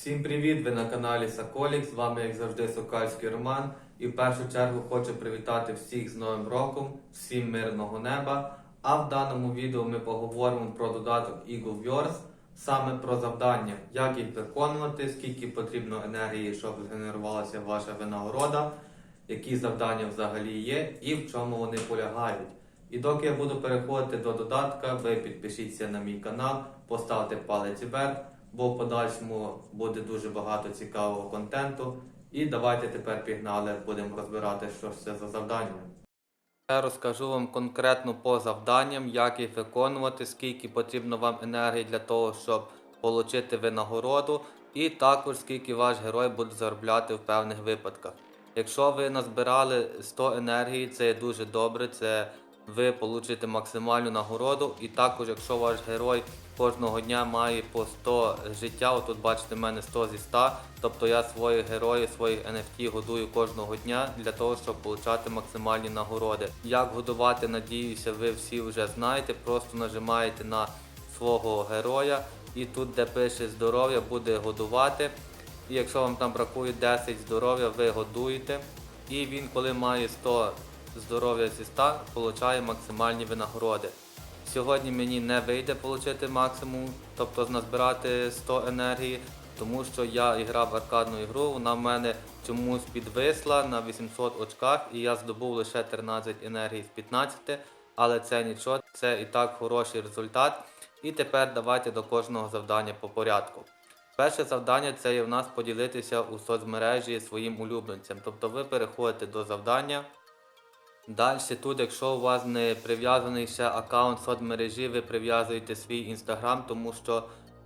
Всім привіт! Ви на каналі Соколік. З вами, як завжди, Сокальський Роман. І в першу чергу хочу привітати всіх з Новим роком, всім мирного неба. А в даному відео ми поговоримо про додаток Eagle Wars, саме про завдання, як їх виконувати, скільки потрібно енергії, щоб згенерувалася ваша винагорода, які завдання взагалі є і в чому вони полягають. І доки я буду переходити до додатка, ви підпишіться на мій канал, поставте палець вверх, бо в подальшому буде дуже багато цікавого контенту. І давайте тепер пігнали, будемо розбирати, що ж це за завдання. Я розкажу вам конкретно по завданням, як їх виконувати, скільки потрібно вам енергії для того, щоб отримати винагороду, і також скільки ваш герой буде заробляти в певних випадках. Якщо ви назбирали 100 енергії, це є дуже добре, це ви получите максимальну нагороду. І також, якщо ваш герой кожного дня має по 100 життя, отут бачите в мене 100 зі 100, тобто я своїх героїв, своїх NFT годую кожного дня для того, щоб отримати максимальні нагороди. Як годувати, надіюся, ви всі вже знаєте. Просто нажимаєте на свого героя, і тут, де пише здоров'я, буде годувати. І якщо вам там бракує 10 здоров'я, ви годуєте. І він, коли має 100 здоров'я зі 100, отримує максимальні винагороди. Сьогодні мені не вийде отримати максимум, тобто назбирати 100 енергії, тому що я грав аркадну ігру, вона в мене чомусь підвисла на 800 очках і я здобув лише 13 енергій з 15, але це нічого, це і так хороший результат. І тепер давайте до кожного завдання по порядку. Перше завдання це є в нас поділитися у соцмережі своїм улюбленцям. Тобто ви переходите до завдання. Далі тут, якщо у вас не прив'язаний ще аккаунт соцмережі, ви прив'язуєте свій інстаграм, тому що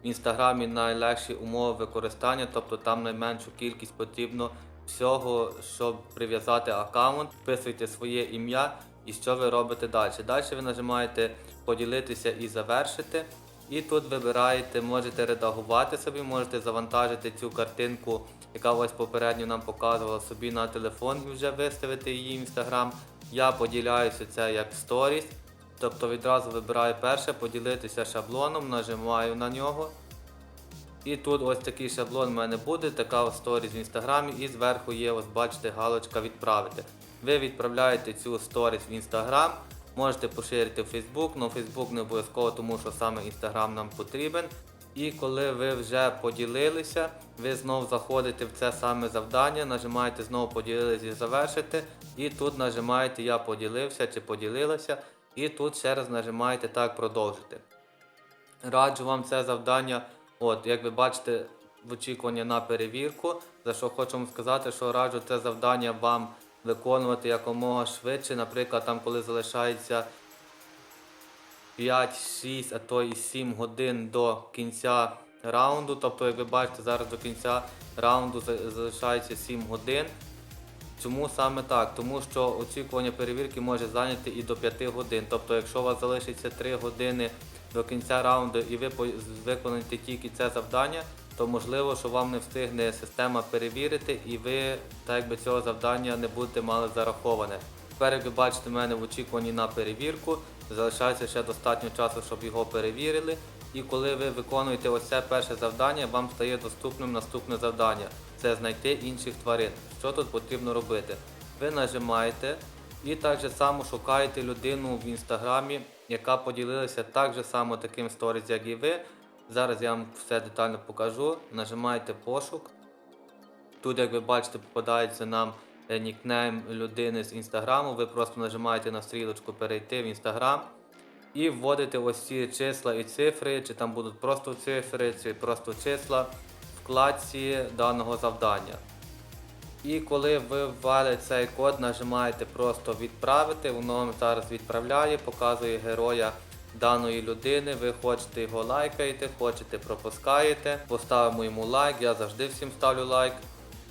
в інстаграмі найлегші умови використання, тобто там найменшу кількість потрібно всього, щоб прив'язати аккаунт, вписуєте своє ім'я і що ви робите далі. Далі ви нажимаєте поділитися і завершити. І тут вибираєте, можете редагувати собі, можете завантажити цю картинку, яка ось попередньо нам показувала собі на телефон і вже виставити її в інстаграм. Я поділяюся це як сторіс. Тобто відразу вибираю перше, поділитися шаблоном, нажимаю на нього. І тут ось такий шаблон в мене буде, така сторіс в інстаграмі, і зверху є, ось бачите, галочка відправити. Ви відправляєте цю сторіс в інстаграм, можете поширити в Фейсбук, але Фейсбук не обов'язково, тому що саме інстаграм нам потрібен. І коли ви вже поділилися, ви знову заходите в це саме завдання, нажимаєте знову поділилися і завершити. І тут нажимаєте Я поділився чи поділилася. І тут ще раз нажимаєте так продовжити. Раджу вам це завдання, от, як ви бачите, в очікуванні на перевірку. За що хочу вам сказати, що раджу це завдання вам виконувати якомога швидше. Наприклад, там, коли залишається 5, 6, а то і 7 годин до кінця раунду. Тобто, як ви бачите, зараз до кінця раунду залишається 7 годин. Чому саме так? Тому що очікування перевірки може зайняти і до 5 годин. Тобто, якщо у вас залишиться 3 години до кінця раунду і ви виконаєте тільки це завдання, то можливо, що вам не встигне система перевірити, і ви так якби цього завдання не будете мали зараховане. Тепер, як ви бачите, в мене в очікуванні на перевірку залишається ще достатньо часу, щоб його перевірили. І коли ви виконуєте ось це перше завдання, вам стає доступним наступне завдання це знайти інших тварин. Що тут потрібно робити? Ви нажимаєте і так же само шукаєте людину в інстаграмі, яка поділилася так же само таким сторіс, як і ви. Зараз я вам все детально покажу. Нажимаєте пошук. Тут, як ви бачите, попадається нам нікнейм людини з інстаграму. Ви просто нажимаєте на стрілочку перейти в інстаграм і вводите ось ці числа і цифри, чи там будуть просто цифри, чи просто числа в вкладці даного завдання. І коли ви ввели цей код, нажимаєте просто відправити, воно вам зараз відправляє, показує героя даної людини. Ви хочете його лайкаєте, хочете пропускаєте, поставимо йому лайк, я завжди всім ставлю лайк.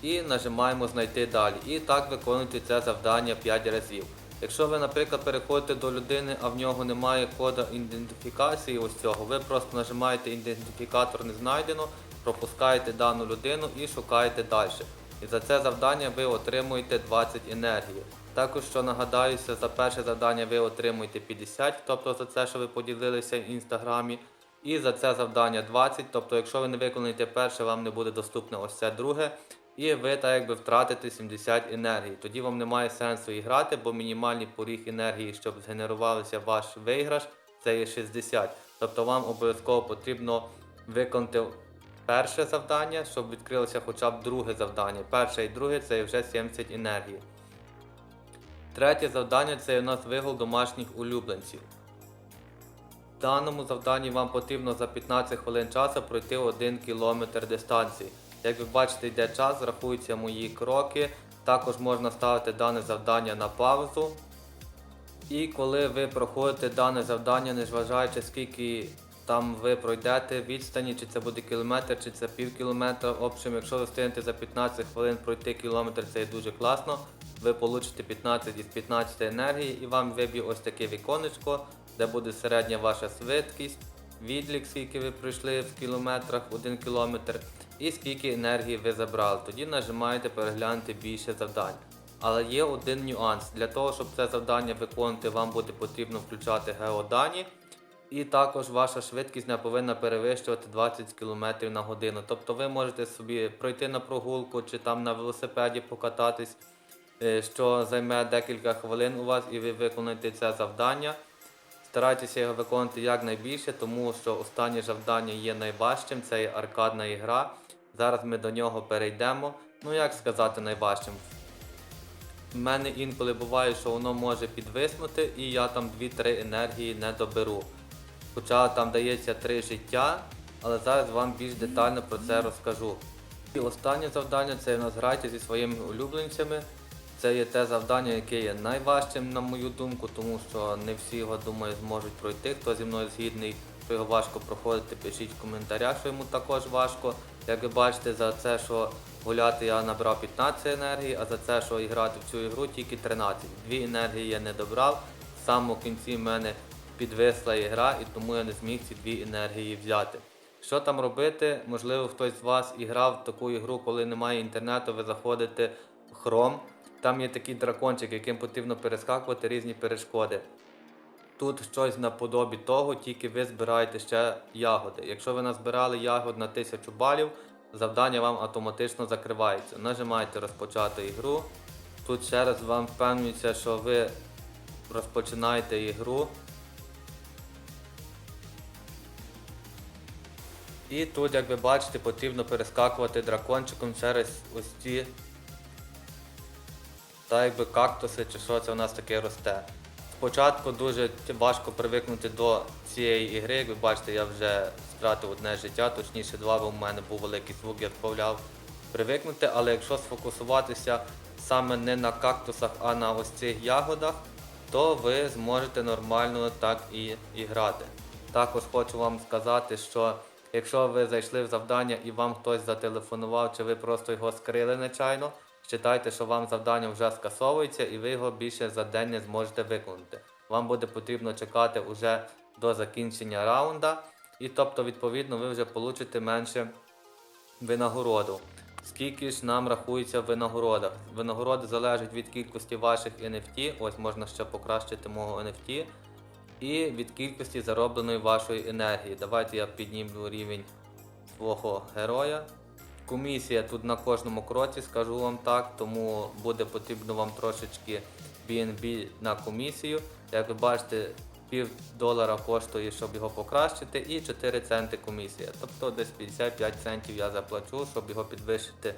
І нажимаємо знайти далі. І так виконуйте це завдання 5 разів. Якщо ви, наприклад, переходите до людини, а в нього немає кода ідентифікації ось цього, ви просто нажимаєте ідентифікатор не знайдено, пропускаєте дану людину і шукаєте далі. І за це завдання ви отримуєте 20 енергії. Також, що нагадаюся, за перше завдання ви отримуєте 50, тобто за це, що ви поділилися в інстаграмі. І за це завдання 20. Тобто, якщо ви не виконаєте перше, вам не буде доступне ось це друге. І ви так якби втратите 70 енергії. Тоді вам немає сенсу і грати, бо мінімальний поріг енергії, щоб згенерувався ваш виграш, це є 60. Тобто вам обов'язково потрібно виконати перше завдання, щоб відкрилося хоча б друге завдання. Перше і друге це вже 70 енергії. Третє завдання це у нас вигул домашніх улюбленців. В даному завданні вам потрібно за 15 хвилин часу пройти 1 км дистанції. Як ви бачите, йде час, рахуються мої кроки. Також можна ставити дане завдання на паузу. І коли ви проходите дане завдання, незважаючи скільки там ви пройдете відстані, чи це буде кілометр, чи це пів кілометра. В общем, якщо ви встигнете за 15 хвилин пройти кілометр, це є дуже класно. Ви получите 15 із 15 енергії і вам виб'є ось таке віконечко, де буде середня ваша швидкість, відлік, скільки ви пройшли в кілометрах, 1 кілометр, і скільки енергії ви забрали. Тоді нажимаєте переглянути більше завдань. Але є один нюанс. Для того, щоб це завдання виконати, вам буде потрібно включати геодані. І також ваша швидкість не повинна перевищувати 20 км на годину. Тобто ви можете собі пройти на прогулку чи там на велосипеді покататись, е, що займе декілька хвилин у вас, і ви виконаєте це завдання. Старайтеся його виконувати якнайбільше, тому що останнє завдання є найважчим, це є аркадна ігра. Зараз ми до нього перейдемо. Ну як сказати найважчим? В мене інколи буває, що воно може підвиснути, і я там 2-3 енергії не доберу. Хоча там дається 3 життя, але зараз вам більш детально про це розкажу. І останнє завдання це у нас грайте зі своїми улюбленцями. Це є те завдання, яке є найважчим, на мою думку, тому що не всі його, думаю, зможуть пройти. Хто зі мною згідний, що його важко проходити, пишіть в коментарях, що йому також важко. Як ви бачите, за це, що гуляти я набрав 15 енергії, а за це, що грати в цю ігру, тільки 13. Дві енергії я не добрав. В самому кінці в мене підвисла ігра, і тому я не зміг ці дві енергії взяти. Що там робити? Можливо, хтось з вас і в таку ігру, коли немає інтернету, ви заходите в Chrome. Там є такий дракончик, яким потрібно перескакувати різні перешкоди. Тут щось наподобі того, тільки ви збираєте ще ягоди. Якщо ви назбирали ягод на 1000 балів, завдання вам автоматично закривається. Нажимаєте розпочати ігру. Тут ще раз вам впевнюється, що ви розпочинаєте ігру. І тут, як ви бачите, потрібно перескакувати дракончиком через ось ці та якби кактуси чи що це у нас таке росте. Спочатку дуже важко привикнути до цієї ігри, як ви бачите, я вже втратив одне життя, точніше два, бо в мене був великий звук, я відправляв привикнути, але якщо сфокусуватися саме не на кактусах, а на ось цих ягодах, то ви зможете нормально так і, і грати. Також хочу вам сказати, що якщо ви зайшли в завдання і вам хтось зателефонував, чи ви просто його скрили нечайно, Читайте, що вам завдання вже скасовується і ви його більше за день не зможете виконати. Вам буде потрібно чекати уже до закінчення раунда, і тобто, відповідно, ви вже получите менше винагороду. Скільки ж нам рахується в винагородах? Винагороди залежать від кількості ваших NFT, ось можна ще покращити мого NFT, і від кількості заробленої вашої енергії. Давайте я підніму рівень свого героя. Комісія тут на кожному кроці, скажу вам так, тому буде потрібно вам трошечки BNB на комісію. Як ви бачите, пів долара коштує, щоб його покращити, і 4 центи комісія. Тобто десь 55 центів я заплачу, щоб його підвищити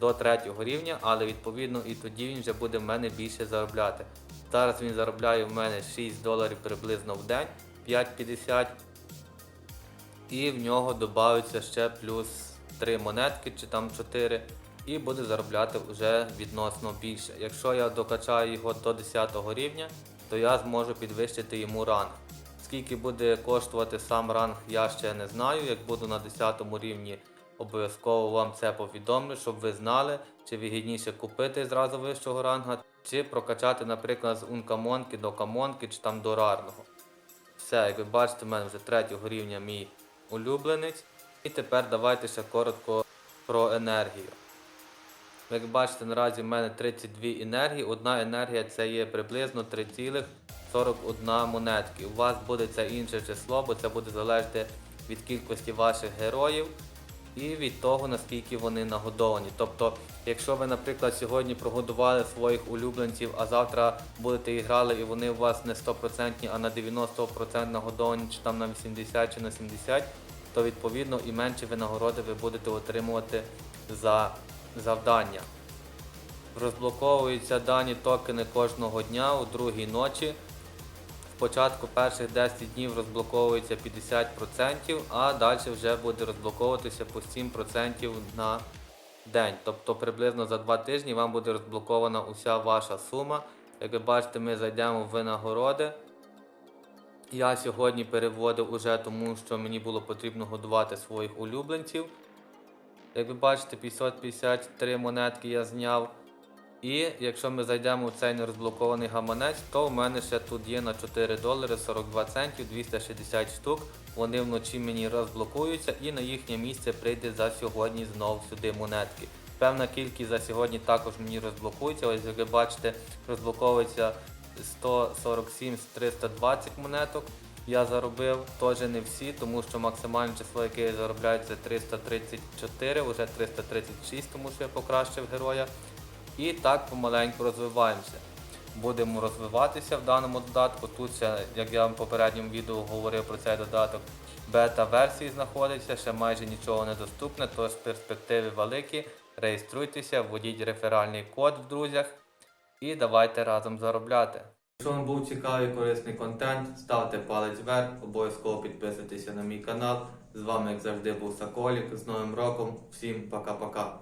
до третього рівня, але відповідно і тоді він вже буде в мене більше заробляти. Зараз він заробляє в мене 6 доларів приблизно в день, 5,50 і в нього додається ще плюс 3 монетки чи там 4 і буде заробляти вже відносно більше. Якщо я докачаю його до 10 рівня, то я зможу підвищити йому ранг. Скільки буде коштувати сам ранг, я ще не знаю. Як буду на 10 рівні, обов'язково вам це повідомлю, щоб ви знали, чи вигідніше купити зразу вищого ранга, чи прокачати, наприклад, з ункамонки до камонки, чи там до рарного. Все, як ви бачите, в мене вже третього рівня мій улюбленець. І тепер давайте ще коротко про енергію. Як бачите, наразі в мене 32 енергії. Одна енергія це є приблизно 3,41 монетки. У вас буде це інше число, бо це буде залежати від кількості ваших героїв і від того, наскільки вони нагодовані. Тобто, якщо ви, наприклад, сьогодні прогодували своїх улюбленців, а завтра будете і грали, і вони у вас не 100%, а на 90% нагодовані, чи там на 80 чи на 70, то відповідно і менше винагороди ви будете отримувати за завдання. Розблоковуються дані токени кожного дня у другій ночі. Спочатку перших 10 днів розблоковується 50%, а далі вже буде розблоковуватися по 7% на день. Тобто приблизно за 2 тижні вам буде розблокована уся ваша сума. Як ви бачите, ми зайдемо в винагороди. Я сьогодні переводив уже тому, що мені було потрібно годувати своїх улюбленців. Як ви бачите, 553 монетки я зняв. І якщо ми зайдемо в цей нерозблокований гаманець, то у мене ще тут є на 4 долари 42 центів 260 штук. Вони вночі мені розблокуються і на їхнє місце прийде за сьогодні знову сюди монетки. Певна кількість за сьогодні також мені розблокується. Ось як ви бачите, розблоковується 147 з 320 монеток. Я заробив теж не всі, тому що максимальне число, яке я заробляю, це 334, вже 336, тому що я покращив героя. І так помаленьку розвиваємося. Будемо розвиватися в даному додатку. Тут ще, як я вам в попередньому відео говорив про цей додаток, бета-версії знаходиться, ще майже нічого не доступне, тож перспективи великі. Реєструйтеся, вводіть реферальний код в друзях і давайте разом заробляти. Якщо вам був цікавий корисний контент, ставте палець вверх, обов'язково підписуйтеся на мій канал. З вами, як завжди, був Соколік. З Новим роком. Всім пока-пока.